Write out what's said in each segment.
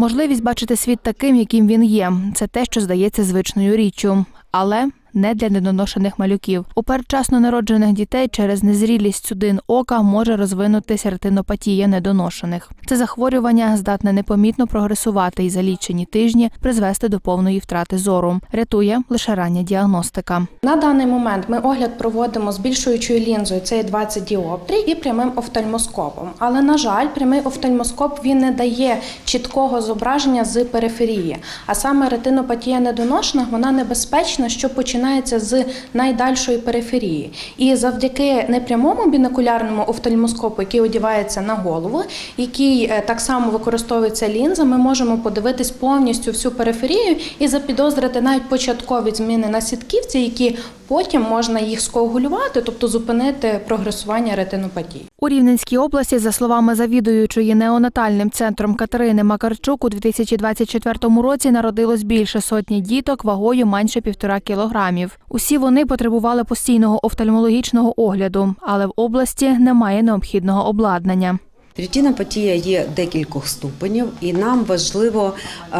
Можливість бачити світ таким, яким він є. Це те, що здається звичною річчю. Але не для недоношених малюків. У передчасно народжених дітей через незрілість судин ока може розвинутися ретинопатія недоношених. Це захворювання здатне непомітно прогресувати і за лічені тижні призвести до повної втрати зору. Рятує лише рання діагностика. На даний момент ми огляд проводимо з більшуючою лінзою, це є 20 діоптрій, і прямим офтальмоскопом. Але на жаль, прямий офтальмоскоп він не дає чіткого зображення з периферії. А саме ретинопатія недоношених вона небезпечна, що починається з найдальшої периферії. І завдяки непрямому бінокулярному офтальмоскопу, який одівається на голову, який е, так само використовується лінза, ми можемо подивитись повністю всю периферію і запідозрити навіть початкові зміни на сітківці, які потім можна їх скоагулювати, тобто зупинити прогресування ретинопатії. У Рівненській області, за словами завідуючої неонатальним центром Катерини Макарчук, у 2024 році народилось більше сотні діток вагою менше півтора кілограмів. Усі вони потребували постійного офтальмологічного огляду, але в області немає необхідного обладнання. Ретинопатія є декількох ступенів, і нам важливо е,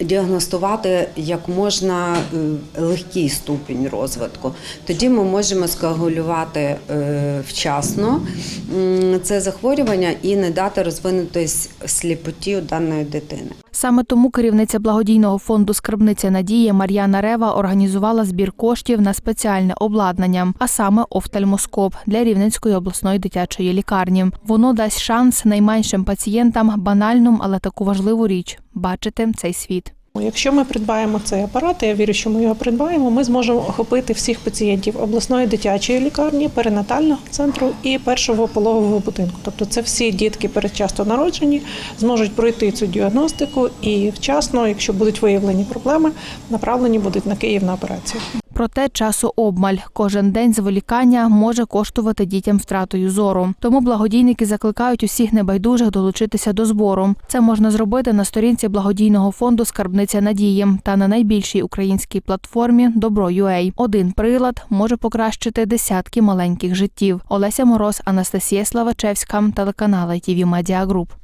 діагностувати як можна е, легкий ступінь розвитку. Тоді ми можемо скоагулювати е, вчасно це захворювання і не дати розвинутись сліпоті у даної дитини. Саме тому керівниця благодійного фонду Скарбниця надії Мар'яна Рева організувала збір коштів на спеціальне обладнання, а саме офтальмоскоп для Рівненської обласної дитячої лікарні. Воно дасть шанс найменшим пацієнтам банальну, але таку важливу річ бачити цей світ. Якщо ми придбаємо цей апарат, я вірю, що ми його придбаємо, ми зможемо охопити всіх пацієнтів обласної дитячої лікарні, перинатального центру і першого пологового будинку. Тобто, це всі дітки передчасно народжені, зможуть пройти цю діагностику і вчасно, якщо будуть виявлені проблеми, направлені будуть на Київ на операцію. Проте часу обмаль. Кожен день зволікання може коштувати дітям втратою зору. Тому благодійники закликають усіх небайдужих долучитися до збору. Це можна зробити на сторінці благодійного фонду Скарбниця надії та на найбільшій українській платформі Добро.UA. Один прилад може покращити десятки маленьких життів. Олеся Мороз, Анастасія Славачевська, телеканал ITV Media Group.